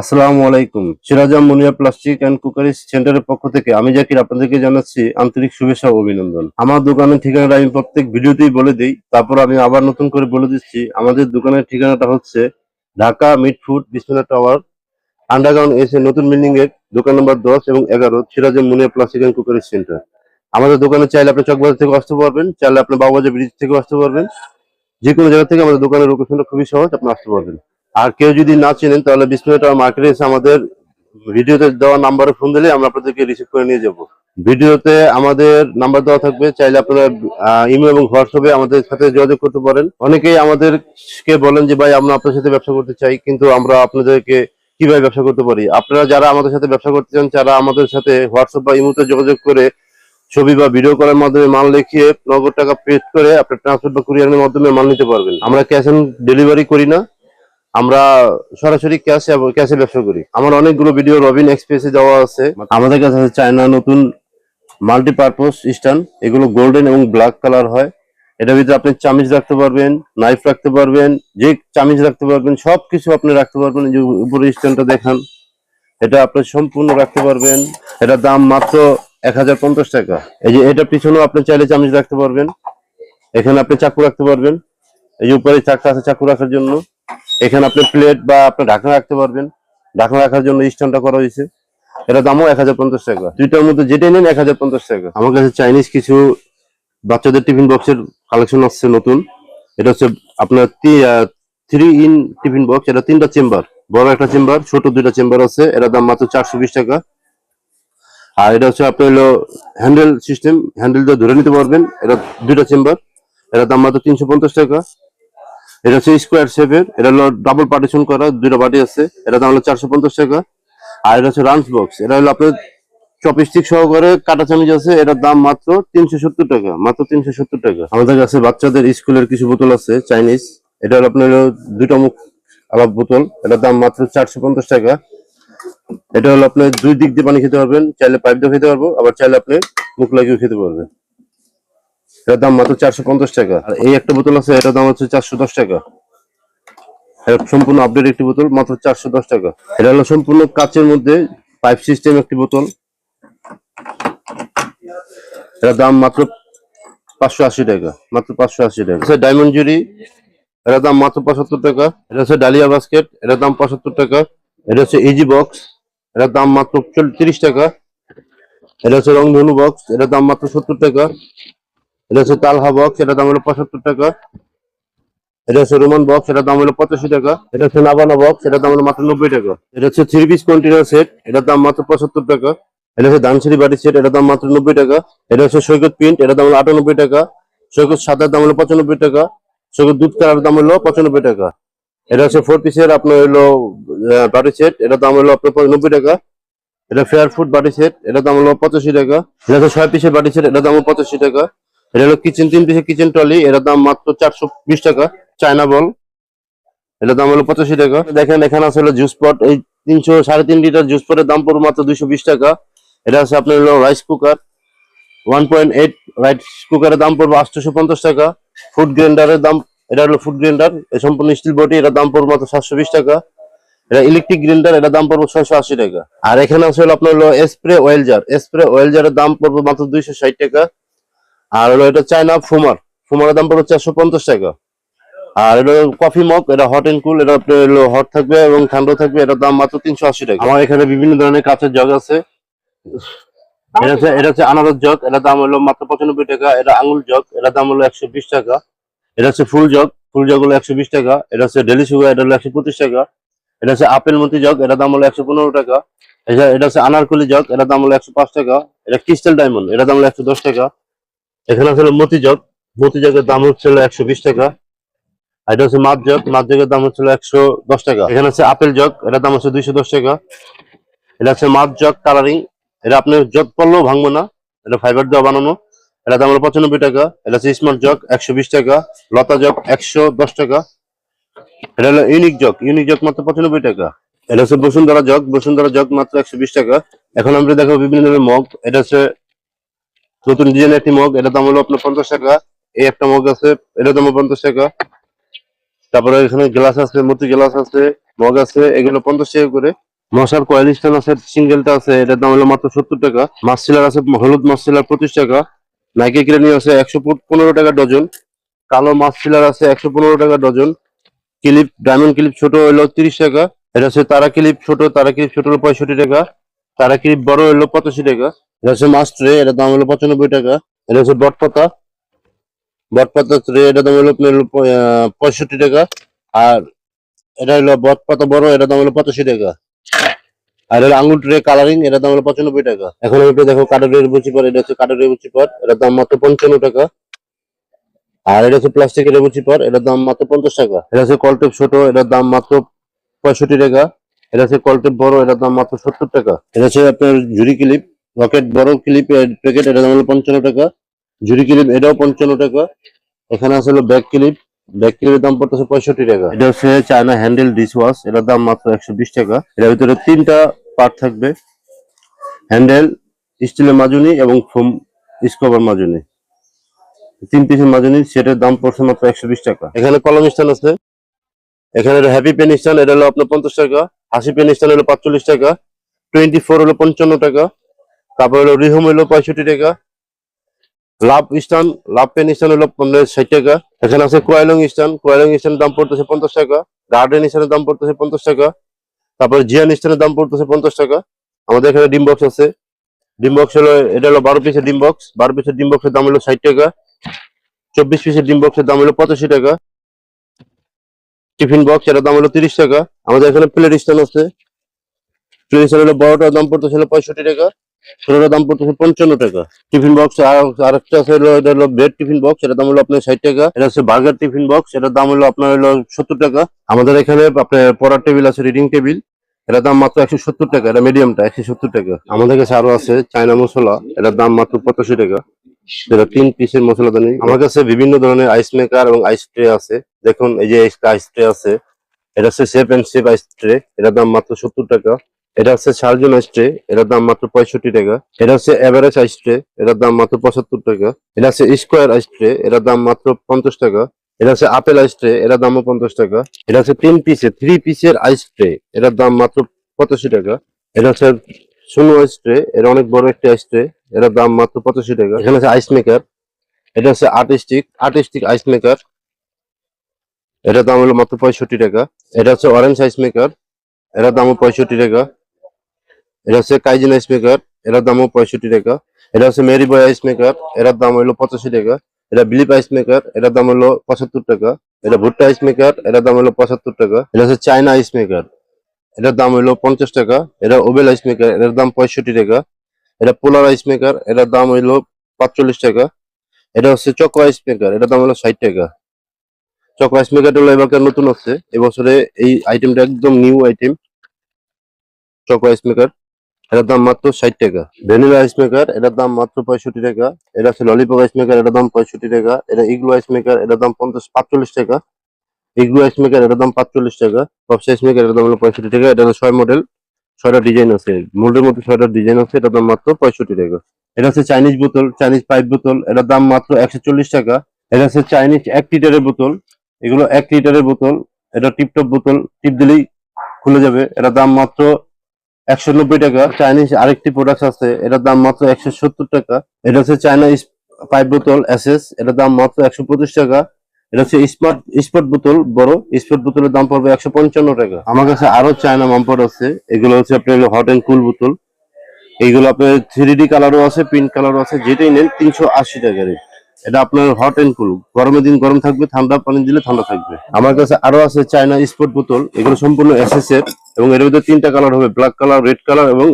আসসালামু আলাইকুম। Sirajam Munia plastic and cookery সেন্টারের পক্ষ থেকে আমি জাকির আপনাদেরকে জানাচ্ছি আন্তরিক শুভেচ্ছা ও অভিনন্দন। আমার দোকানের ঠিকানাটা আমি প্রত্যেক ভিডিওতেই বলে দিই। তারপর আমি আবার নতুন করে বলে দিচ্ছি, আমাদের দোকানের ঠিকানাটা হচ্ছে Dhaka mid food Bismillah tower, underground এসে নতুন বিল্ডিং এর দোকান নম্বর দশ এবং এগারো Sirajam Munia plastic and cookery centre. আমাদের দোকানে চাইলে আপনি চকবাজার থেকে আসতে পারবেন, চাইলে আপনি বাবুবাজার ব্রিজ থেকে আসতে পারবেন। যে কোনো জায়গা থেকে আমাদের দোকানের লোকেশনটা খুবই সহজ, আপনি আসতে পারবেন। আর কেউ যদি না চেনেন, তাহলে বিসমিল্লা মার্কেটে এসে আমাদের ভিডিওতে দেওয়া নাম্বারে ফোন দিলে আমরা আপনাদেরকে রিসিভ করে নিয়ে যাব। ভিডিওতে আমাদের নাম্বার দেওয়া থাকবে, চাইলে আপনারা ইমেল এবং হোয়াটসঅ্যাপে আমাদের সাথে যোগাযোগ করতে পারেন। অনেকেই আমাদেরকে বলেন যে, ভাই, আমরা আপনার সাথে ব্যবসা করতে চাই, কিন্তু আমরা আপনাদেরকে কীভাবে ব্যবসা করতে পারি? আপনারা যারা আমাদের সাথে ব্যবসা করতে চান, তারা আমাদের সাথে হোয়াটসঅ্যাপ বা ইমোতে যোগাযোগ করে ছবি বা ভিডিও করার মাধ্যমে মাল লিখিয়ে নগদ টাকা পে করে আপনার ট্রান্সপোর্ট বা কুরিয়ারের মাধ্যমে মাল নিতে পারবেন। আমরা ক্যাশ অন ডেলিভারি করি না। আমরা সরাসরি ক্যাশে ক্যাশে ব্যবসা করি। আমার অনেকগুলো ভিডিও রবিন এক্সপ্রেসে যাওয়া আছে। আমাদের কাছে আছে চায়না নতুন মাল্টিপারপোজ স্ট্যান্ড এগুলো গোল্ডেন এবং ব্ল্যাক কালার হয়। এটার ভিতরে আপনি চামিচ রাখতে পারবেন নাইফ রাখতে পারবেন, যে চামিচ রাখতে পারবেন, সবকিছু আপনি রাখতে পারবেন যে উপরে স্ট্যান্ডটা দেখান। এটা আপনি সম্পূর্ণ রাখতে পারবেন। এটার দাম মাত্র এক হাজার পঞ্চাশ টাকা। এই যে এটা পিছনেও আপনি চাইলে চামিচ রাখতে পারবেন। এখানে আপনি চাকু রাখতে পারবেন। এই যে উপরে চাকা আছে চাকু রাখার জন্য। এখানে আপনি প্লেট বা আপনি ঢাকনা রাখতে পারবেন। ঢাকনা রাখার জন্য স্ট্যান্ডটা করা হয়েছে। এটা দামও এক হাজার পঞ্চাশ টাকা। দুইটার মধ্যে যেটাই নেন এক হাজার পঞ্চাশ টাকা। আমার কাছে চাইনিজ কিছু বাচ্চাদের টিফিন বক্সের কালেকশন আসছে নতুন। এটা হচ্ছে আপনার থ্রি ইন টিফিন বক্স এটা তিনটা চেম্বার বড় একটা চেম্বার ছোট দুইটা চেম্বার আছে। এটার দাম মাত্র চারশো বিশ টাকা। আর এটা হচ্ছে আপনার হলো হ্যান্ডেল সিস্টেম হ্যান্ডেল দিয়ে ধরে নিতে পারবেন। এটা দুইটা চেম্বার এটার দাম মাত্র তিনশো পঞ্চাশ টাকা। এটা হচ্ছে স্কোয়ার শেপের এটা হলো ডাবল পার্টিশন করা, দুইটা বাটি আছে, এটা দাম হলো চারশো পঞ্চাশ টাকা। আর এটা হচ্ছে রান্স বক্স এটা হলো আপনার চপস্টিক সহকারে কাটা চামিচ আছে, এটার দাম মাত্র তিনশো সত্তর টাকা, মাত্র তিনশো সত্তর টাকা। আমাদের কাছে বাচ্চাদের স্কুলের কিছু বোতল আছে চাইনিজ এটা হলো আপনার দুইটা মুখ আলাপ বোতল, এটার দাম মাত্র চারশো পঞ্চাশ টাকা। এটা হলো আপনার দুই দিক দিয়ে পানি খেতে পারবেন, চাইলে পাইপ দিয়ে খেতে পারব, আবার চাইলে আপনি মুখ লাগিয়েও খেতে পারবেন। এটার দাম মাত্র চারশো পঞ্চাশ টাকা। আর এই একটা বোতল আছে, এটার দাম হচ্ছে চারশো দশ টাকা। এটা সম্পূর্ণ আপডেট একটি বোতল, মাত্র চারশো দশ টাকা। এটা হলো সম্পূর্ণ কাচের মধ্যে পাইপ সিস্টেম একটি বোতল। এটার দাম মাত্র পাঁচশো আশি টাকা, মাত্র পাঁচশো আশি টাকা। ডায়মন্ড জুরি এটার দাম মাত্র পঁচাত্তর টাকা। এটা হচ্ছে ডালিয়া বাস্কেট এটার দাম পঁচাত্তর টাকা। এটা হচ্ছে ইজি বক্স এটার দাম মাত্র তিরিশ টাকা। এটা হচ্ছে রংধনু বক্স এটার দাম মাত্র সত্তর টাকা। এটা হচ্ছে তালহা বক্স এটার দাম হলো পঁচাত্তর টাকা। এটা হচ্ছে রোমান বক্স এটার দাম হলো পঁচাশি টাকা। এটা হচ্ছে নাবানা বক্স এটার দাম হলো মাত্র নব্বই টাকা। এটা হচ্ছে থ্রি পিস কন্টেনার সেট এটার দাম মাত্র পঁচাত্তর টাকা। এটা হচ্ছে দানসিরি বাড়ি সেট এটার দাম মাত্র নব্বই টাকা। এটা হচ্ছে সৈকত প্রিন্ট এটার দাম হলো আটানব্বই টাকা। সৈকত সাদার দাম হলো পঁচানব্বই টাকা। সৈকত দুধ কালার দাম হলো পঁচানব্বই টাকা। এটা হচ্ছে ফোর পিসের আপনার হলো বাড়ি সেট এটার দাম হলো আপনার নব্বই টাকা। এটা ফেয়ার ফুড বাড়ি সেট এটার দাম হলো পঁচাশি টাকা। এটা হচ্ছে ছয় পিসের বাড়ি সেট এটার দাম হলো পঁচাশি টাকা। এটা হলো কিচেন তিন পিসের কিচেন ট্রলি, এটার দাম মাত্র চারশো বিশ টাকা। চায়না বল, এটার দাম হলো পঁচাশি টাকা। দেখেন, এখানে আছে হলো জুস পট এই তিনশো সাড়ে তিন লিটার জুস পটের দাম পড়বে মাত্র দুইশো বিশ টাকা। এটা আছে আপনার হলো rice cooker one point eight rice কুকারের দাম পড়বে আটশোশো পঞ্চাশ টাকা ফুড গ্রাইন্ডারের দাম, এটা হলো ফুড গ্রাইন্ডার সম্পূর্ণ স্টিল বডি এটার দাম পড়বে মাত্র সাতশো বিশ টাকা। এটা ইলেকট্রিক গ্রাইন্ডার এটার দাম পড়বে ছয়শো আশি টাকা। আর এখানে আছে হলো আপনার হলো spray oil jar spray oil জারের দাম পড়বে মাত্র দুইশো ষাট টাকা। আর হলো এটা চায়না ফুমার। ফুমারের দাম পড়বে চারশো পঞ্চাশ টাকা। আর এটা কফি মগ, এটা হট এন্ড কুল এটা হট থাকবে এবং ঠান্ডা থাকবে, এটার দাম মাত্র তিনশো আশি টাকা। আমার এখানে বিভিন্ন ধরনের কাঁচের জগ আছে। এটা হচ্ছে এটা হচ্ছে আনারস জগ, এটার দাম হলো মাত্র পঁচানব্বই টাকা। এটা আঙুল জগ, এটার দাম হলো একশো বিশ টাকা। এটা হচ্ছে ফুল জগ ফুল জগ হলো একশো বিশ টাকা। এটা হচ্ছে ডেলি সুগার এটা হলো একশো পঁচিশ টাকা। এটা হচ্ছে আপেল মতি জগ, এটার দাম হলো একশো পনেরো টাকা। এটা হচ্ছে আনারকলি জগ, এটার দাম হলো একশো পাঁচ টাকা। এটা ক্রিস্টাল ডায়মন্ড, এটার দাম হলো একশো দশ টাকা। এখানে আছে হলো মতি জগ মতি জগের দাম হচ্ছে একশো বিশ টাকা। আর এটা হচ্ছে মাছ জগ মাছ জগের দাম হচ্ছে একশো দশ টাকা। এখানে আছে আপেল জগ এটার দাম হচ্ছে দুইশো দশ টাকা। এটা হচ্ছে মাছ জগ কালারিং। এটা আপনার জগ পড়লেও ভাঙবো না। এটা ফাইবার দেওয়া বানানো এটা দাম হলো পঁচানব্বই টাকা। এটা হচ্ছে স্মার্ট জগ একশো বিশ টাকা। লতা জগ একশো দশ টাকা। এটা হলো ইউনিক জগ ইউনিক জগ মাত্র পঁচানব্বই টাকা। এটা হচ্ছে বসুন্ধরা জগ বসুন্ধরা জগ মাত্র একশো বিশ টাকা। এখন আমরা দেখো বিভিন্ন ধরনের মগ। এটা হচ্ছে নতুন ডিজাইনের একটি মগ এটা দাম হলো আপনার পঞ্চাশ টাকা। এই একটা মগ আছে এটা দাম পঞ্চাশ টাকা। তারপরে এখানে গ্লাস আছে মতি গ্লাস আছে, মগ আছে, এগুলো পঞ্চাশ টাকা করে। মশার কয়েল স্ট্যান্ড আছে সিঙ্গেলটা আছে, এটার দাম হলো মাত্র সত্তর টাকা। মাছ সিলার আছে, হলুদ মাছ সিলার পঁচিশ টাকা। নাইকে কিরানি আছে, একশো পনেরো টাকা ডজন। কালো মাছ সিলার আছে, একশো পনেরো টাকা ডজন। ক্লিপ ডায়মন্ড ক্লিপ ছোট হলো তিরিশ টাকা। এটা হচ্ছে তারা ক্লিপ ছোট, তারা ক্লিপ ছোট হলো পঁয়ষট্টি টাকা। তারা ক্লিপ বড় হলো পঁচাশি টাকা। এটা হচ্ছে ট্রে দাম হলো পঁচানব্বই টাকা। এটা হচ্ছে বটপাতা বটপাতা ট্রে দাম হলো আপনার পঁয়ষট্টি টাকা। আর এটা বটপাতা বড় এটার দাম হলো পঁচাশি টাকা। আর এটা কালারিং দাম হলো পঁচানব্বই টাকা। এখন দেখো কাঠের এটা হচ্ছে দাম মাত্র পঞ্চান্ন টাকা। আর এটা হচ্ছে দাম মাত্র পঞ্চাশ টাকা। এটা হচ্ছে কলটেপ ছোট এটার দাম মাত্র পঁয়ষট্টি টাকা। এটা হচ্ছে কলটেপ বড় এটার দাম মাত্র সত্তর টাকা। এটা হচ্ছে আপনার ঝুড়ি ক্লিপ রকেট বড় ক্লিপ প্যাকেট এটা দাম হলো পঞ্চান্ন টাকা, ঝুড়ি ক্লিপ এটাও পঞ্চান্ন টাকা। এখানে আছে হলো ব্যাক ক্লিপ ব্যাক ক্লিপের দাম পড়তেছে পঁয়ষট্টি টাকা। এটা হচ্ছে চায়না হ্যান্ডেল ডিশ ওয়াশ এটার দাম মাত্র একশো বিশ টাকা। এটার ভিতরে তিনটা পার্ট থাকবে হ্যান্ডেল স্টিলের মাজুনি এবং ফোম স্কোভার মাজুনি। তিন পিসের মাজুনি, সেটার দাম পড়ছে মাত্র একশো বিশ টাকা। এখানে কলম স্ট্যান্ড আছে। এখানে হ্যাপি পেন স্ট্যান্ড এটা হলো আপনার পঞ্চাশ টাকা। হাসি পেন স্ট্যান্ড হলো পাঁচচল্লিশ টাকা। টোয়েন্টি ফোর হলো পঞ্চান্ন টাকা। তারপর হলো রিহোম হলো পঁয়ষট্টি টাকা। Love stand love pen stand হলো ষাট টাকা। এখানে আছে কোয়াইলং স্ট্যান্ড কোয়াইলং স্ট্যান্ড দাম পড়তেছে পঞ্চাশ টাকা। গার্ডেন স্ট্যান্ডের দাম পড়তেছে পঞ্চাশ টাকা। তারপর জিয়ান স্ট্যান্ডের দাম পড়তেছে পঞ্চাশ টাকা। আমাদের এখানে ডিম বক্স আছে। ডিম বক্স হলো, এটা হলো বারো পিসের ডিম বক্স বারো পিসের ডিম বক্সের দাম হলো ষাট টাকা। চব্বিশ পিসের ডিম বক্সের দাম হলো পঁচাশি টাকা। টিফিন বক্স এটার দাম হলো তিরিশ টাকা। আমাদের এখানে প্লেট স্ট্যান্ড আছে। প্লেট স্টান হলো বড়টার দাম পড়তেছে হলো পঁয়ষট্টি টাকা। ছোটটার দাম পড়তেছে পঞ্চান্ন টাকা। টিফিন বক্স আর একটা আছে হলো, এটা হলো ব্রেড টিফিন বক্স এটার দাম হলো আপনার ষাট টাকা। এটা হচ্ছে বার্গার টিফিন বক্স এটার দাম হলো আপনার হলো সত্তর টাকা। আমাদের এখানে আপনার পড়ার টেবিল আছে রিডিং টেবিল এটার দাম মাত্র একশো সত্তর টাকা, এটা মিডিয়ামটা একশো সত্তর টাকা। আমাদের কাছে আরও আছে চায়না মশলা, এটার দাম মাত্র পঁচাশি টাকা। যেটা তিন পিসের মশলা দানি। আমার কাছে বিভিন্ন ধরনের আইস মেকার এবং আইস ট্রে আছে। দেখুন, এই যে আইস ট্রে আছে, এটা হচ্ছে safe and safe ice tray এটার দাম মাত্র সত্তর টাকা। এটা হচ্ছে সার্জন আইস ট্রে এটার দাম মাত্র পঁয়ষট্টি টাকা। এটা হচ্ছে এভারেজ আইস ট্রে এটার দাম মাত্র পঁচাত্তর টাকা। এটা হচ্ছে স্কোয়ার আইস ট্রে এটার দাম মাত্র পঞ্চাশ টাকা। এটা হচ্ছে আপেল আইস ট্রে এটার দামও পঞ্চাশ টাকা। এটা হচ্ছে তিন পিসের থ্রি পিসের আইস ট্রে এটার দাম মাত্র পঁচাশি টাকা। এটা হচ্ছে শূন্য আইস ট্রে এটা অনেক বড় একটা আইস ট্রে এটার দাম মাত্র পঁচাশি টাকা। এখানে আছে আইস মেকার এটা হচ্ছে আর্টিস্টিক আর্টিস্টিক আইস মেকার এটার দাম হলো মাত্র পঁয়ষট্টি টাকা। এটা হচ্ছে অরেঞ্জ আইস মেকার এটার দামও পঁয়ষট্টি টাকা। এটা হচ্ছে কাইজিন আইস মেকার এটার দামও পঁয়ষট্টি টাকা। এটা হচ্ছে মেরি বয় আইস মেকার এটার দাম হলো পঁচাশি টাকা। এটা বিলিপ আইস মেকার এটার দাম হলো পঁচাত্তর টাকা। এটা ভুট্টা আইস মেকার এটার দাম হলো পঁচাত্তর টাকা। এটা হচ্ছে চায়না আইস মেকার এটার দাম হলো পঞ্চাশ টাকা। এটা ওবেল আইস মেকার এটার দাম পঁয়ষট্টি টাকা। এটা পোলার আইস মেকার এটার দাম হইল পাঁচচল্লিশ টাকা। এটা হচ্ছে চকো আইস মেকার এটার দাম হলো ষাট টাকা। চকো আইস মেকারটা হলো এবার নতুন হচ্ছে। এবছরে এই আইটেমটা একদম new item choco ice maker এটার দাম মাত্র ষাট টাকা। ভ্যানিলা আইস মেকার এটার দাম মাত্র পঁয়ষট্টি টাকা। এটা হচ্ছে ললিপপ আইস মেকার এটার দাম পঁয়ষট্টি টাকা। এটা ইগলু আইস মেকার এটার দাম পঞ্চাশ, পাঁচচল্লিশ টাকা। ইগলু আইস মেকার এটার দাম পাঁচচল্লিশ টাকা। পপসি আইস মেকার এটার দাম হলো পঁয়ষট্টি টাকা। এটা ছয় মডেল ছয়টা ডিজাইন আছে। মোল্ডের মধ্যে ছয়টা ডিজাইন আছে, এটার দাম মাত্র পঁয়ষট্টি টাকা। এটা হচ্ছে চাইনিজ বোতল চাইনিজ পাইপ বোতল। এটার দাম মাত্র একশো চল্লিশ টাকা। এটা হচ্ছে চাইনিজ এক লিটারের বোতল। এগুলো এক লিটারের বোতল। এটা টিপটপ বোতল। টিপ দিলেই খুলে যাবে। এটার দাম মাত্র একশো নব্বই টাকা। চাইনিজ আরেকটি প্রোডাক্ট আছে, এটার দাম মাত্র একশো সত্তর টাকা। এটা হচ্ছে চায়না পাইপ বোতল এসএস এটার দাম মাত্র একশো পঁচিশ টাকা। এটা হচ্ছে স্মার্ট স্পট বোতল বড়। স্পট বোতলের দাম পড়বে একশো পঞ্চান্ন টাকা। আমার কাছে আরও চায়না মাম্পার আছে, এগুলো হচ্ছে আপনার হট অ্যান্ড কুল বোতল এইগুলো আপনার থ্রি ডি কালারও আছে পিঙ্ক কালারও আছে, যেটাই নেন তিনশো আশি টাকা রেট। এটা আপনার হট এন্ড কুল গরমের দিন গরম থাকবে, ঠান্ডা পানি দিলে ঠান্ডা থাকবে। আমার কাছে আরও আছে চায়না স্পট বোতল, এগুলো সম্পূর্ণ এসএস এর এবং এর ভিতরে তিনটা কালার হবে ব্ল্যাক কালার রেড কালার এবং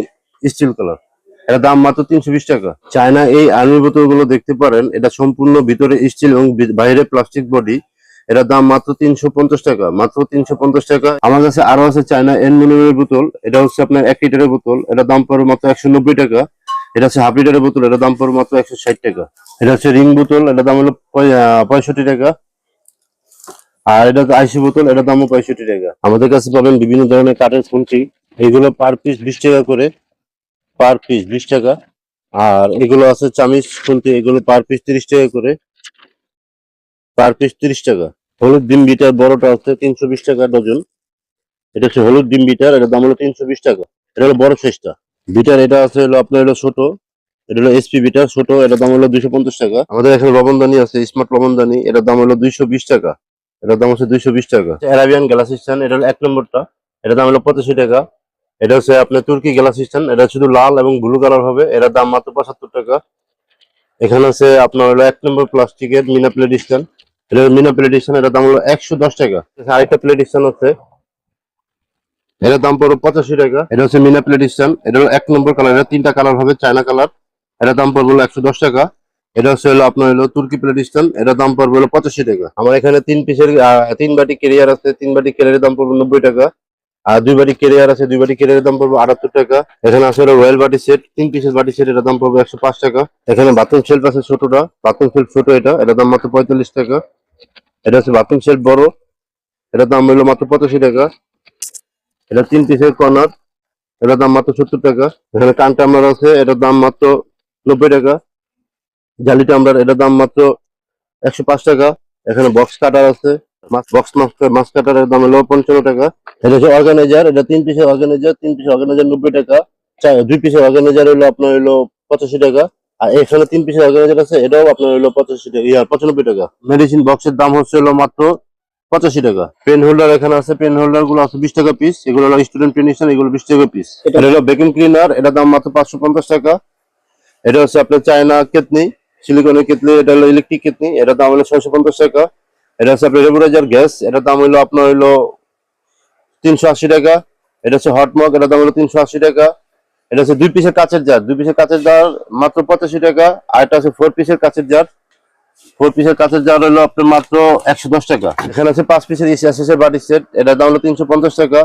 স্টিল কালার এটা দাম মাত্র তিনশো বিশ টাকা। চায়না এই আর্মি বোতলগুলো দেখতে পারেন, এটা সম্পূর্ণ ভিতরে স্টিল এবং বাইরে প্লাস্টিক বডি এটার দাম মাত্র তিনশো পঞ্চাশ টাকা, মাত্র তিনশো পঞ্চাশ টাকা। আমার কাছে আরও আছে চায়না এনমিনিয়ামের বোতল, এটা হচ্ছে আপনার এক লিটারের বোতল এটার দাম পড়বে মাত্র একশো নব্বই টাকা। এটা হচ্ছে হাফ লিটারের বোতল, এটা দাম পড়বে মাত্র একশো ষাট টাকা। এটা হচ্ছে রিং বোতল, এটা দাম হলো পঁয়ষট্টি টাকা। আর এটা আইসি বোতল এটার দামও পঁয়ষট্টি টাকা। আমাদের কাছে পাবেন বিভিন্ন ধরনের কাঠের খুন্তি। এগুলো পার পিস বিশ টাকা করে। পার পিস বিশ টাকা। আর এগুলো আছে চামিচ খুন্তি, এগুলো পার পিস তিরিশ টাকা করে। পার পিস তিরিশ টাকা। হলুদ ডিম বিটার বড়টা আছে তিনশো বিশ টাকা ডজন। এটা হচ্ছে হলুদ ডিম বিটার এটার দাম হলো তিনশো বিশ টাকা। এটা হলো বড় সাইজটা। বিটার এটা আছে হলো আপনার হলো ছোট এটা হলো এসপি বিটার ছোট এটার দাম হলো দুইশো পঞ্চাশ টাকা। আমাদের এখানে লবণদানি আছে স্মার্ট লবণদানি এটার দাম হলো দুইশো বিশ টাকা। এটার দাম হচ্ছে দুইশো বিশ টাকা। অ্যারাবিয়ান গ্যালাস স্ট্যান্ড এটা হলো এক নম্বরটা এটার দাম হলো পঁচাশি টাকা। এটা হচ্ছে আপনার তুর্কি গ্যালাস স্ট্যান্ড এটা শুধু লাল এবং ব্লু কালার হবে এটার দাম মাত্র পঁচাত্তর টাকা। এখানে আছে আপনার হলো এক নম্বর প্লাস্টিকের মিনা প্লেট স্ট্যান্ড এটা মিনা প্লেট স্ট্যান্ড এটার দাম হলো একশো দশ টাকা। আরেকটা প্লেট স্ট্যান্ড আছে এটার দাম পড়বে পঁচাশি টাকা। এটা হচ্ছে মিনা প্লেট স্ট্যান্ড এটা এক নম্বর কালার এটা তিনটা কালার হবে, চায়না কালার এটার দাম পড়বে একশো দশ টাকা। এটা হচ্ছে হলো আপনার হলো তুর্কি প্লেট স্ট্যান্ড এটার দাম পড়বে হলো পঁচাশি টাকা। আমার এখানে তিন পিসের তিন বাটি কেরিয়ার আছে। তিন বাটি কেরিয়ারের দাম পড়বে নব্বই টাকা। আর দুই বাটি কেরিয়ার আছে। দুই বাটি কেরিয়ারের দাম পড়বে আটাত্তর টাকা। এখানে আছে রয়্যাল বাটি সেট তিন পিসের বাটি সেট এটার দাম পড়বে একশো পাঁচ টাকা। এখানে বাথরুম শেল্ফ আছে ছোটটা। বাথরুম শেল্ফ ছোট এটা। এটার দাম মাত্র পঁয়তাল্লিশ টাকা। এটা হচ্ছে বাথরুম শেল্ফ বড়। এটার দাম হলো মাত্র পঁচাশি টাকা। এটা তিন পিসের কর্নার। এটার দাম মাত্র সত্তর টাকা। এখানে কান টামলার আছে, এটার দাম মাত্র নব্বই টাকা। জালি টামলার, এটার দাম মাত্র একশো পাঁচ টাকা। এখানে বক্স কাটার আছে। বক্স মাছ কাটারের দাম হলো পঞ্চান্ন টাকা। এটা হচ্ছে অর্গানাইজার এটা তিন পিসের অর্গানাইজার তিন পিসের অর্গানাইজার নব্বই টাকা। দুই পিসের অর্গানাইজার হলো আপনার হলো পঁচাশি টাকা। আর এখানে তিন পিসের অর্গানাইজার আছে, এটাও আপনার হলো পঁচাশি টাকা পঁচানব্বই টাকা। মেডিসিন বক্সের দাম হচ্ছে হলো মাত্র পঁচাশি টাকা। পেন হোল্ডার এখানে আছে পেন হোল্ডারগুলো আছে বিশ টাকা পিস এগুলো হলো স্টুডেন্ট পেন এগুলো বিশ টাকা পিস এটা- এটা হলো বেকিং ক্লিনার এটার দাম মাত্র পাঁচশো পঞ্চাশ টাকা। এটা হচ্ছে আপনার চায়না কেতনি সিলিকনের কেতলি এটা হলো ইলেকট্রিক কেতনি এটার দাম হলো ছয়শো পঞ্চাশ টাকা। এটা হচ্ছে আপনার রেগুলাইজার গ্যাস এটার দাম হলো আপনার হলো তিনশো আশি টাকা। এটা হচ্ছে হট মগ এটার দাম হলো তিনশো আশি টাকা। এটা হচ্ছে দুই পিসের কাঁচের জার দুই পিসের কাঁচের জার মাত্র পঁচাশি টাকা আর এটা হচ্ছে ফোর পিসের কাঁচের জার। ফোর পিসের কাঁচের জার হলো আপনার মাত্র একশো দশ টাকা। এখানে আছে পাঁচ পিসের এসিয়াসের বাটি সেট এটার দাম হলো তিনশো পঞ্চাশ টাকা।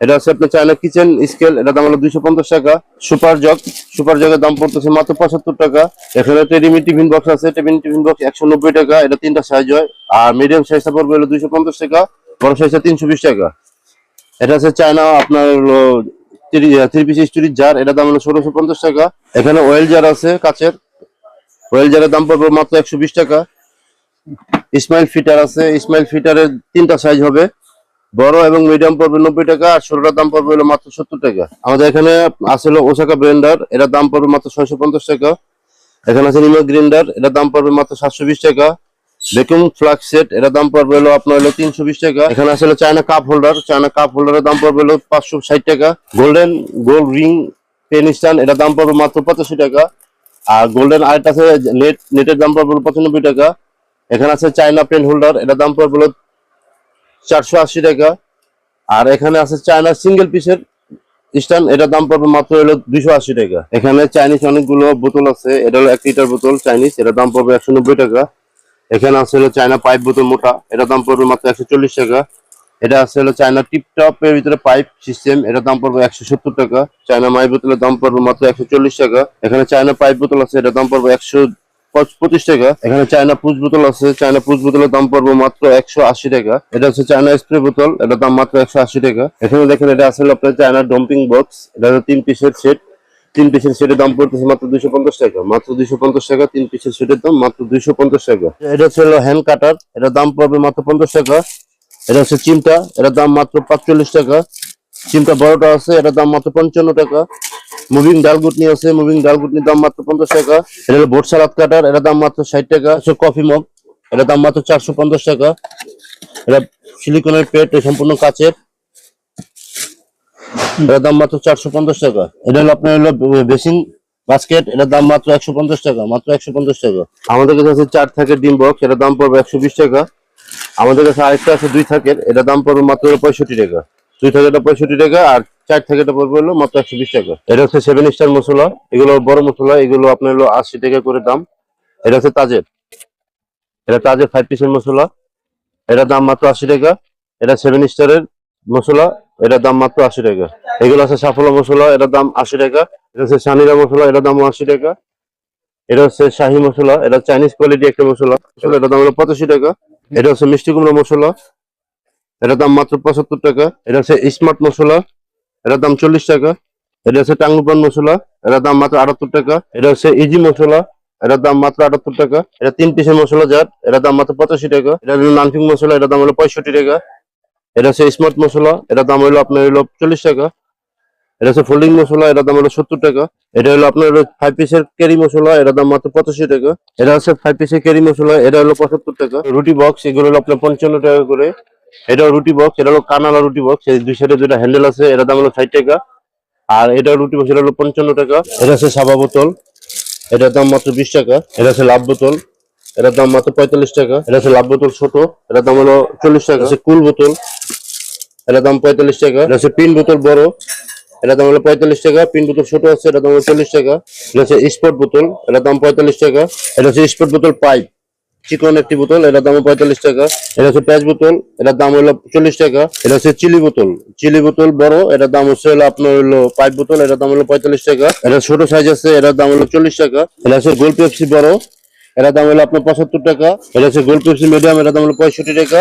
এটা হচ্ছে আপনার চায়না কিচেন স্কেল এটার দাম হলো দুইশো পঞ্চাশ টাকা। সুপার জগ সুপার জগের দাম পড়তেছে মাত্র পঁচাত্তর টাকা। এখানে টেডিমি টিফিন বক্স আছে টেবিন টিফিন বক্স একশো নব্বই টাকা। এটা তিনটা সাইজ হয়। আর মিডিয়াম সাইজটা পড়বে হলো দুইশো পঞ্চাশ টাকা। বড় সাইজটা তিনশো বিশ টাকা। এটা হচ্ছে চায়না আপনার থ্রি পিস স্টোরিজ জার এটা দাম হলো ষোলোশো পঞ্চাশ টাকা। এখানে অয়েল জার আছে কাচের। অয়েল জারের দাম পড়বে মাত্র একশো বিশ টাকা। ইসমাইল ফিটার আছে। ইসমাইল ফিটারের তিনটা সাইজ হবে। বড় এবং মিডিয়াম পড়বে নব্বই টাকা আর ষোলোটার দাম পড়বে হলো মাত্র সত্তর টাকা। আমাদের এখানে আছে হলো ওসাকা ব্রেন্ডার এটার দাম পড়বে মাত্র ছয়শো পঞ্চাশ টাকা। এখানে আছে নিমা গ্রিন্ডার এটার দাম পড়বে মাত্র সাতশো বিশ টাকা। ভ্যাকুম ফ্লাক্স সেট এটার দাম পড়বে হলো আপনার হলো তিনশো বিশ টাকা। এখানে আছে হলো China cup holder China cup হোল্ডারের দাম পড়বে হলো পাঁচশো ষাট টাকা। Golden gold ring pen stand এটার দাম পড়বে মাত্র পঁচাশি টাকা। আর গোল্ডেন আরেকটা আছে নেট নেটের দাম পড়বে পঁচানব্বই টাকা। এখানে আছে চায়না পেন হোল্ডার এটার দাম পড়বে চারশো আশি টাকা। আর এখানে আছে চায়না সিঙ্গেল পিসের স্ট্যান্ড এটার দাম পড়বে মাত্র হলো দুইশো আশি টাকা। এখানে চাইনিজ অনেকগুলো বোতল আছে, এটা হলো এক লিটার বোতল চাইনিজ এটার দাম পড়বে একশো নব্বই টাকা। এখানে আছে হলো চায়না পাইপ বোতল মোটা এটার দাম পড়বে মাত্র একশো চল্লিশ টাকা। এটা আছে হলো চায়না টিপটপ এর ভিতরে পাইপ সিস্টেম এটার দাম পড়বে একশো সত্তর টাকা। চায়না মাই বোতলের দাম পড়বে মাত্র একশো চল্লিশ টাকা। এখানে চায়না পাইপ বোতল আছে, এটার দাম পড়বে একশো পঁচিশ টাকা। এখানে চায়না পুজ বোতল আছে চায়না পুজ বোতলের দাম পড়বে মাত্র একশো আশি টাকা। এটা হচ্ছে চায়না স্প্রে বোতল এটার দাম মাত্র একশো আশি টাকা। এখানে দেখেন, এটা আসলে আপনার চায়না ডম্পিং বক্স এটা হলো তিন পিসের সেট তিন পিসের সেটের দাম পড়তেছে মাত্র দুইশো পঞ্চাশ টাকা। মাত্র দুইশো পঞ্চাশ টাকা, তিন পিসের সেটের দাম মাত্র দুইশো পঞ্চাশ টাকা। এটা হচ্ছে হ্যান্ড কাটার এটার দাম পড়বে মাত্র পঞ্চাশ টাকা। এটা হচ্ছে চিমটা, এটার দাম মাত্র পাঁচচল্লিশ টাকা। চিমটা বড়টা আছে, এটার দাম মাত্র পঞ্চান্ন টাকা। মুভিং ডাল গুটনি আছে, মুভিং ডাল গুটনির দাম মাত্র পঞ্চাশ টাকা। এটা হলো বোট সালাদ কাটার, এটার দাম মাত্র ষাট টাকা। হচ্ছে কফি মগ, এটার দাম মাত্র চারশো পঞ্চাশ টাকা। এটা সিলিকনের পেট সম্পূর্ণ কাচের। এটার দাম মাত্র চারশো পঞ্চাশ টাকা। এটা হলো আপনার হলো বেসিন বাস্কেট, এটার দাম মাত্র একশো পঞ্চাশ টাকা, মাত্র একশো পঞ্চাশ টাকা। আমাদের কাছে আছে চার থাকের ডিম বক্স, এটার দাম পড়বে একশো বিশ টাকা। আমাদের কাছে আরেকটা আছে দুই থাকের। এটার দাম পড়বে মাত্র পঁয়ষট্টি টাকা। দুই থাকেরটা পঁয়ষট্টি টাকা আর চার থাকেরটা পড়বে হলো মাত্র একশো বিশ টাকা। এটা হচ্ছে সেভেন স্টার মশলা এগুলো বড় মশলা এগুলো আপনার হলো আশি টাকা করে দাম। এটা হচ্ছে তাজের। এটা তাজের ফাইভ পিসের মশলা এটার দাম মাত্র আশি টাকা। এটা সেভেন স্টারের মশলা এটার দাম মাত্র আশি টাকা। এগুলো আছে সাফলা মশলা এটার দাম আশি টাকা। এটা হচ্ছে সানিরা মশলা এটার দাম আশি টাকা। এটা হচ্ছে শাহি মশলা এটা চাইনিজ কোয়ালিটি একটা মশলা মশলা এটার দাম হলো পঁচাশি টাকা। এটা হচ্ছে মিষ্টি কুমড়া মশলা। এটার দাম মাত্র পঁচাত্তর টাকা। এটা হচ্ছে স্মার্ট মশলা। এটার দাম চল্লিশ টাকা। এটা হচ্ছে টাঙ্গুপান মশলা। এটার দাম মাত্র আটাত্তর টাকা। এটা হচ্ছে ইজি মশলা। এটার দাম মাত্র আটাত্তর টাকা। এটা তিন পিসের মশলা জাত এটার দাম মাত্র পঁচাশি টাকা। এটা হলো নানফিং মশলা। এটার দাম হলো পঁয়ষট্টি টাকা। এটা হচ্ছে স্মার্ট মশলা। এটা দাম হলো আপনার হলো চল্লিশ টাকা। এটা হচ্ছে ফোল্ডিং মশলা, এটা দাম হলো সত্তর টাকা। এটা হলো আপনার ফাইভ পিসের ক্যারি মশলা, এটা দাম মাত্র পঁচাশি টাকা। এটা হচ্ছে ফাইভ পিসের ক্যারি মশলা, এটা হলো পঁচাত্তর টাকা। রুটি বক্স এগুলো হলো আপনার পঞ্চান্ন টাকা করে। এটা রুটি বক্স এটা হলো কানালা রুটি বক্স এই দুই সাইডে দুটা হ্যান্ডেল আছে, এটা দাম হলো ষাট টাকা। আর এটা রুটি বক্স এটা হলো পঞ্চান্ন টাকা। এটা হচ্ছে সাবা বোতল, এটার দাম মাত্র বিশ টাকা। এটা হচ্ছে লাভ বোতল, এটার দাম মাত্র পঁয়তাল্লিশ টাকা। এটা হচ্ছে লাভ বোতল ছোট, এটার দাম হলো চল্লিশ টাকা। হচ্ছে কুল বোতল, এটার দাম পঁয়তাল্লিশ টাকা। এটা হচ্ছে পিন বোতল বড় এটার দাম হলো পঁয়তাল্লিশ টাকা, পিন বোতল ছোট আছে, এটা দাম হলো চল্লিশ টাকা। এটা হচ্ছে স্পট বোতল এটার দাম পঁয়তাল্লিশ টাকা। এটা হচ্ছে স্পট বোতল পাইপ, চিকন একটি বোতল এটার দাম পঁয়তাল্লিশ টাকা। এটা হচ্ছে প্যাঁচ বোতল এটার দাম হলো চল্লিশ টাকা। এটা হচ্ছে চিলি বোতল চিলি বোতল বড় এটার দাম হচ্ছে হলো আপনার হলো পাইপ বোতল এটার দাম হলো পঁয়তাল্লিশ টাকা। এটা ছোট সাইজ আছে এটার দাম হলো চল্লিশ টাকা। এটা হচ্ছে গোল পেপসি বড় এটার দাম হলো আপনার পঁচাত্তর টাকা। এটা হচ্ছে গোল পেপসি মিডিয়াম এটার দাম হলো পঁয়ষট্টি টাকা।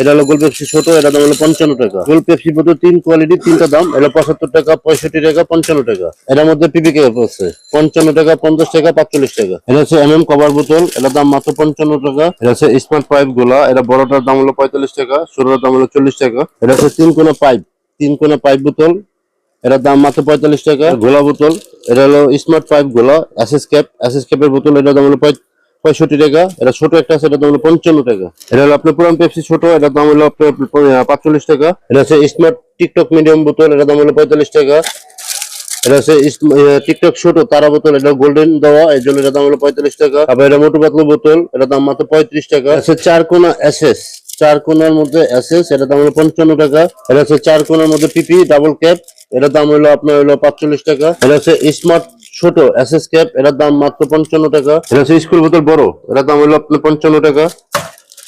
এটা হলো গোল পেপসি ছোট, এটা দাম হলো পঞ্চান্ন টাকা। গোল পেপসি বোতল তিন কোয়ালিটি তিনটা দাম, এটা পঁচাত্তর টাকা, পঁয়ষট্টি টাকা, পঞ্চান্ন টাকা। এটার মধ্যে পিপি কেপ আছে, পঞ্চান্ন টাকা, পঞ্চাশ টাকা, পাঁচচল্লিশ টাকা। এটা হচ্ছে এম এম কভার বোতল এটার দাম মাত্র পঞ্চান্ন টাকা। এটা হচ্ছে স্মার্ট পাইপগুলা, এটা বড়টার দাম হলো পঁয়তাল্লিশ টাকা, ছোটটার দাম হলো চল্লিশ টাকা। এটা হচ্ছে তিন কোনা পাইপ তিন কোনা পাইপ বোতল, এটার দাম মাত্র পঁয়তাল্লিশ টাকা। গোলা বোতল, এটা হলো স্মার্ট পাইপ গোলা অ্যাসেস ক্যাপ অ্যাসেস ক্যাপের বোতল, এটার দাম হলো পঁয়ষট্টি টাকা, এটা ছোট একটা আছে এটার দাম হলো পঞ্চান্ন টাকা। এটা হলো আপনার পুরান পেপসি ছোট এটার দাম হলো আপনার পাঁচচল্লিশ টাকা। এটা হচ্ছে স্মার্ট টিকটক মিডিয়াম বোতল এটার দাম হলো পঁয়তাল্লিশ টাকা। এটা হচ্ছে টিকটক ছোট, তারা বোতল, এটা গোল্ডেন দেওয়া এই জন্য এটার দাম হলো পঁয়তাল্লিশ টাকা। আবার এটা মোটু পাতলু বোতল এটার দাম মাত্র পঁয়ত্রিশ টাকা। এটা হচ্ছে চার কোনা এসএস চার কোনার মধ্যে এসএস এটার দাম হলো পঞ্চান্ন টাকা। এটা হচ্ছে চার কোনার মধ্যে পিপি ডাবল ক্যাপ এটার দাম হলো আপনার হলো পাঁচচল্লিশ টাকা। এটা হচ্ছে স্মার্ট ছোট এসএস ক্যাপ এটার দাম মাত্র পঞ্চান্ন টাকা। এটা হচ্ছে স্কুল বোতল বড় এটার দাম হলো আপনার পঞ্চান্ন টাকা।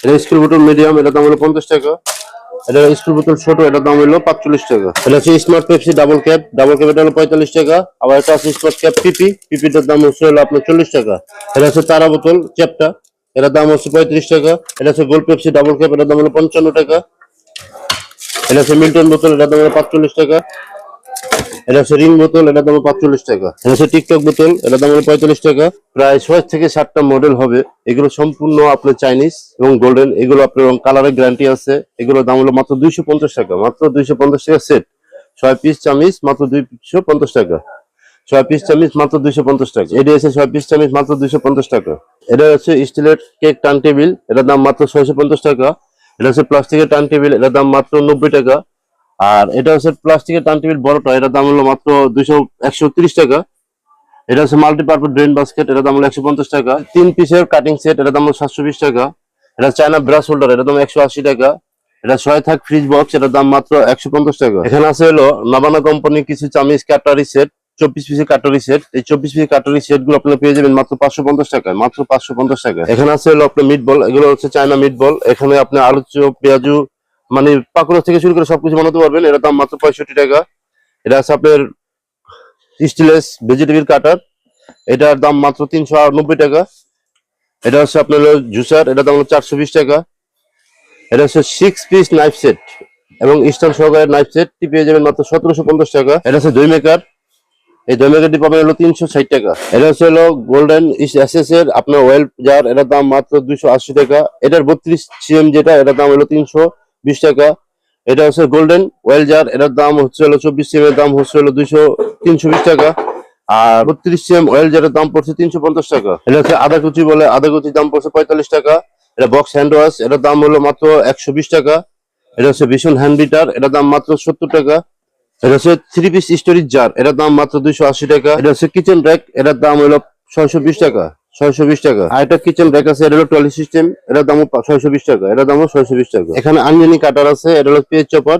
এটা স্কুল বোতল মিডিয়াম এটার দাম হলো পঞ্চাশ টাকা। এটা স্কুল বোতল ছোট এটার দাম হলো পাঁচচল্লিশ টাকা। এটা হচ্ছে smart Pepsi double cap double cap এটা হলো পঁয়তাল্লিশ টাকা। আবার এটা আছে স্মার্ট ক্যাপ পিপি পিপিটার দাম হচ্ছে হলো আপনার চল্লিশ টাকা। এটা হচ্ছে তারা বোতল, চ্যাপটা এটার দাম হচ্ছে পঁয়ত্রিশ টাকা। এটা হচ্ছে গোল পেপসি ডাবল ক্যাপ এটার দাম হলো পঞ্চান্ন টাকা। এটা হচ্ছে মিল্টন বোতল এটার দাম হলো পাঁচচল্লিশ টাকা। এটা হচ্ছে রিং বোতল এটার দাম পাঁচচল্লিশ টাকা। এটা হচ্ছে টিকটক বোতল এটার দাম পঁয়তাল্লিশ টাকা। প্রায় ছয় থেকে সাতটা মডেল হবে। এগুলো সম্পূর্ণ আপনার চাইনিজ এবং গোল্ডেন এগুলো আপনার কালারের গ্যারান্টি আছে। এগুলোর দাম হলো মাত্র দুইশো পঞ্চাশ টাকা। মাত্র দুইশো পঞ্চাশ টাকা সেট ছয় পিস চামিচ, মাত্র দুইশো পঞ্চাশ টাকা। ছয় পিস চামিচ, মাত্র দুইশো পঞ্চাশ টাকা। এটা আছে ছয় পিস চামিচ, মাত্র দুইশো পঞ্চাশ টাকা। এটা হচ্ছে স্টিলের কেক টার্ন টেবিল এটার দাম মাত্র ছয়শো পঞ্চাশ টাকা। এটা হচ্ছে প্লাস্টিকের টার্ন টেবিল এটার দাম মাত্র নব্বই টাকা। আর এটা হচ্ছে প্লাস্টিকের টার্ন টেবিল বড়টা, এটার দাম হলো মাত্র দুইশো একশো টাকা। এটা হচ্ছে মাল্টিপারপাস ড্রেন বাস্কেট এটার দাম হলো একশো পঞ্চাশ টাকা। তিন পিসের কাটিং সেট এটার দাম হলো সাতশো বিশ টাকা। এটা চায়না ব্রাশ হোল্ডার এটার দাম একশো আশি টাকা। এটা ছয় থাক ফ্রিজ বক্স এটার দাম মাত্র একশো পঞ্চাশ টাকা। এখানে আছে হলো নাবানা কোম্পানির কিছু চামিচ কাটারি সেট চব্বিশ পিসের কাটারি সেট এই চব্বিশ পিসের কাটারি সেটগুলো আপনি পেয়ে যাবেন মাত্র পাঁচশো পঞ্চাশ টাকায় মাত্র পাঁচশো পঞ্চাশ টাকা। এখানে আছে হলো আপনার মিট বল এগুলো হচ্ছে চায়না মিট বল এখানে আপনি আলু, পেঁয়াজু মানে পাকুড়া থেকে শুরু করে সবকিছু বানাতে পারবেন। এটার দাম মাত্র পঁয়ষট্টি টাকা। এটা আছে আপনার স্টিলেস ভেজিটেবিল কাটার। এটার দাম মাত্র তিনশো নব্বই টাকা। এটা হচ্ছে আপনার জুসার। এটার দাম হলো চারশো বিশ টাকা। এটা হচ্ছে সিক্স পিস নাইফ সেট এবং স্টান সহকারে নাইফ সেট টি পেয়ে যাবেন মাত্র সতেরোশো পঞ্চাশ টাকা। এটা হচ্ছে দই মেকার এই দই মেকারটি পাবেন হলো তিনশো ষাট টাকা। এটা হচ্ছে হলো গোল্ডেন এসএস এর আপনার ওয়েল জার এটার দাম মাত্র দুইশো আশি টাকা। এটার বত্রিশ সিএম যেটা, এটার দাম হলো তিনশো বিশ টাকা। এটা হচ্ছে গোল্ডেন ওয়েল জার এটার দাম হচ্ছে হলো চব্বিশ সিএম এর দাম হচ্ছে হলো দুইশো, তিনশো বিশ টাকা। আর বত্রিশ সিএম ওয়েল জারের দাম পড়ছে তিনশো পঞ্চাশ টাকা। এটা হচ্ছে আধা কুচি বলে আধা কুচির দাম পড়ছে পঁয়তাল্লিশ টাকা। এটা বক্স হ্যান্ড ওয়াশ এটার দাম হলো মাত্র একশো বিশ টাকা। এটা হচ্ছে ভীষণ হ্যান্ড বিটার এটার দাম মাত্র সত্তর টাকা। এটা হচ্ছে থ্রি পিস স্টোরেজ জার এটার দাম মাত্র দুইশো আশি টাকা। এটা হচ্ছে কিচেন র্যাক এটার দাম হলো ছয়শো বিশ টাকা। ছয়শো বিশ টাকা। আর কিচেন আছে এটা হলো টলি সিস্টেম। এটার দাম ছয়শো বিশ টাকা। এটার দামও ছয়শো বিশ টাকা। এখানে আঞ্জনি কাটার আছে। এটা হলো চপার।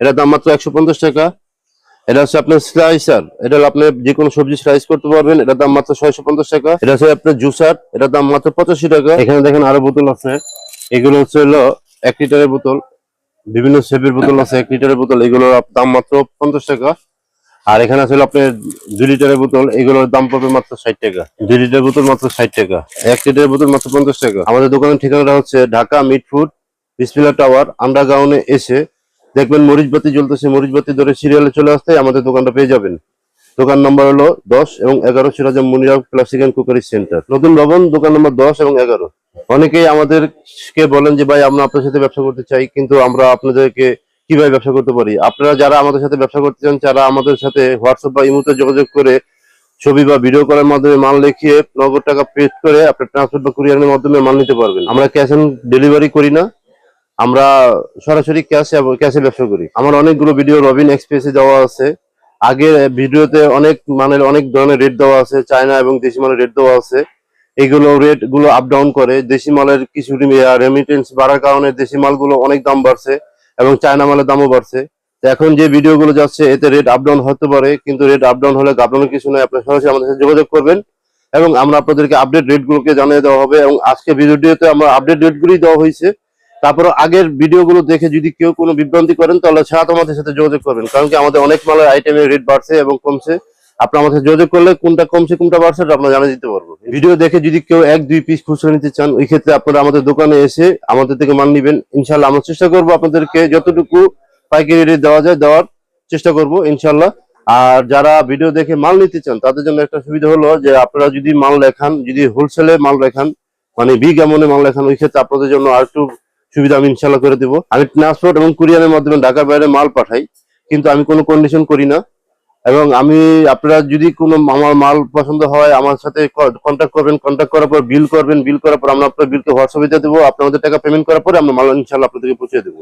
এটার দাম মাত্র একশো পঞ্চাশ টাকা। এটা হচ্ছে আপনার স্লাইসার। এটা আপনি যে কোনো সবজি স্লাইস করতে পারবেন। এটার দাম মাত্র ছয়শো পঞ্চাশ টাকা। এটা হচ্ছে আপনার জুসার। এটার দাম মাত্র পঁচাশি টাকা। এখানে দেখেন আরও বোতল আছে। এগুলো হচ্ছে হলো এক লিটারের বোতল। বিভিন্ন শেপের বোতল আছে। এক লিটারের বোতল। এগুলোর দাম মাত্র পঞ্চাশ টাকা। আর এখানে আছে হলো আপনার দুই লিটারের বোতল, এগুলোর দাম পড়বে মাত্র ষাট টাকা। দুই লিটারের বোতল মাত্র ষাট টাকা, এক লিটারের বোতল মাত্র পঞ্চাশ টাকা। আমাদের দোকানের ঠিকানাটা হচ্ছে Dhaka meet food Bismillah tower আন্ডারগ্রাউন্ডে এসে দেখবেন মরিচবাতি জ্বলতেছে। মরিচবাতি ধরে সিরিয়ালে চলে আসতে আমাদের দোকানটা পেয়ে যাবেন। দোকান নম্বর হলো দশ এবং এগারো Sirajam Munira plastic and cookery centre. নতুন ভবন, দোকান নম্বর দশ এবং এগারো। অনেকেই আমাদেরকে বলেন যে, ভাই, আমরা আপনার সাথে ব্যবসা করতে চাই, কিন্তু আমরা আপনাদেরকে কীভাবে ব্যবসা করতে পারি? আপনারা যারা আমাদের সাথে ব্যবসা করতে চান, যারা আমাদের সাথে হোয়াটসঅ্যাপ বা ইমোতে যোগাযোগ করে ছবি বা ভিডিও কলের মাধ্যমে মাল লিখিয়ে নগদ টাকা পে করে আপনার ট্রান্সপোর্ট বা কুরিয়ারের মাধ্যমে মাল নিতে পারবেন। আমরা ক্যাশ অন ডেলিভারি করি না। আমরা সরাসরি ক্যাশে ক্যাশে ব্যবসা করি। আমার অনেকগুলো ভিডিও রবিন এক্সপ্রেসে দেওয়া আছে। আগের ভিডিওতে অনেক মানের অনেক ধরনের রেট দেওয়া আছে। চায়না এবং দেশি মালের রেট দেওয়া আছে। এগুলো রেটগুলো আপ ডাউন করে। দেশি মালের কিছু রেমিটেন্স বাড়ার কারণে দেশি মালগুলো অনেক দাম বাড়ছে। এবং চায়না মালের দামও বাড়ছে। এখন যে ভিডিওগুলো যাচ্ছে, এতে রেট আপ ডাউন হতে পারে, কিন্তু রেট আপ ডাউন হলে ঘাবড়ানোর কিছু নয় আপনার সরাসরি আমাদের সাথে যোগাযোগ করবেন এবং আমরা আপনাদেরকে আপডেট রেট গুলোকে জানিয়ে দেওয়া হবে এবং আজকে ভিডিওটিতে আমরা আপডেট রেট গুলি দেওয়া হয়েছে। তারপরে আগের ভিডিওগুলো দেখে যদি কেউ কোনো বিভ্রান্তি করেন, তাহলে সাথে আমাদের সাথে যোগাযোগ করবেন। কারণ কি আমাদের অনেক মালের আইটেমের রেট বাড়ছে এবং কমছে। আপনার আমাদের যোগাযোগ করলে কোনটা কমছে, কোনটা বাড়ছে আমরা জানিয়ে দিতে পারব। ভিডিও দেখে যদি কেউ এক, দুই পিস খুচরা নিতে চান, ওই ক্ষেত্রে আপনারা আমাদের দোকানে এসে আমাদের থেকে মাল নিবেন। ইনশাল্লাহ আমরা চেষ্টা করব আপনাদেরকে যতটুকু পাইকারি রেট দেওয়া যায় দেওয়ার চেষ্টা করব ইনশাল্লাহ আর যারা ভিডিও দেখে মাল নিতে চান, তাদের জন্য একটা সুবিধা হলো যে আপনারা যদি মাল লেখান যদি হোলসেলে মাল লেখান মানে বিগ অ্যামাউন্টে মাল লেখান ওই ক্ষেত্রে আপনাদের জন্য আর একটু সুবিধা আমি ইনশাল্লাহ করে দেবো। আমি ট্রান্সপোর্ট এবং কুরিয়ারের মাধ্যমে ঢাকার বাইরে মাল পাঠাই, কিন্তু আমি কোনো কন্ডিশন করি না। এবং আমি আপনারা যদি কোনো আমার মাল পছন্দ হয়, আমার সাথে কন্ট্যাক্ট করবেন কন্ট্যাক্ট করার পর বিল করবেন বিল করার পর আমরা আপনার বিলকে হোয়াটসঅ্যাপে দিয়ে দেবো। আপনাদের টাকা পেমেন্ট করার পরে আমরা মাল ইনশাল্লাহ আপনাদেরকে পৌঁছে দেবো।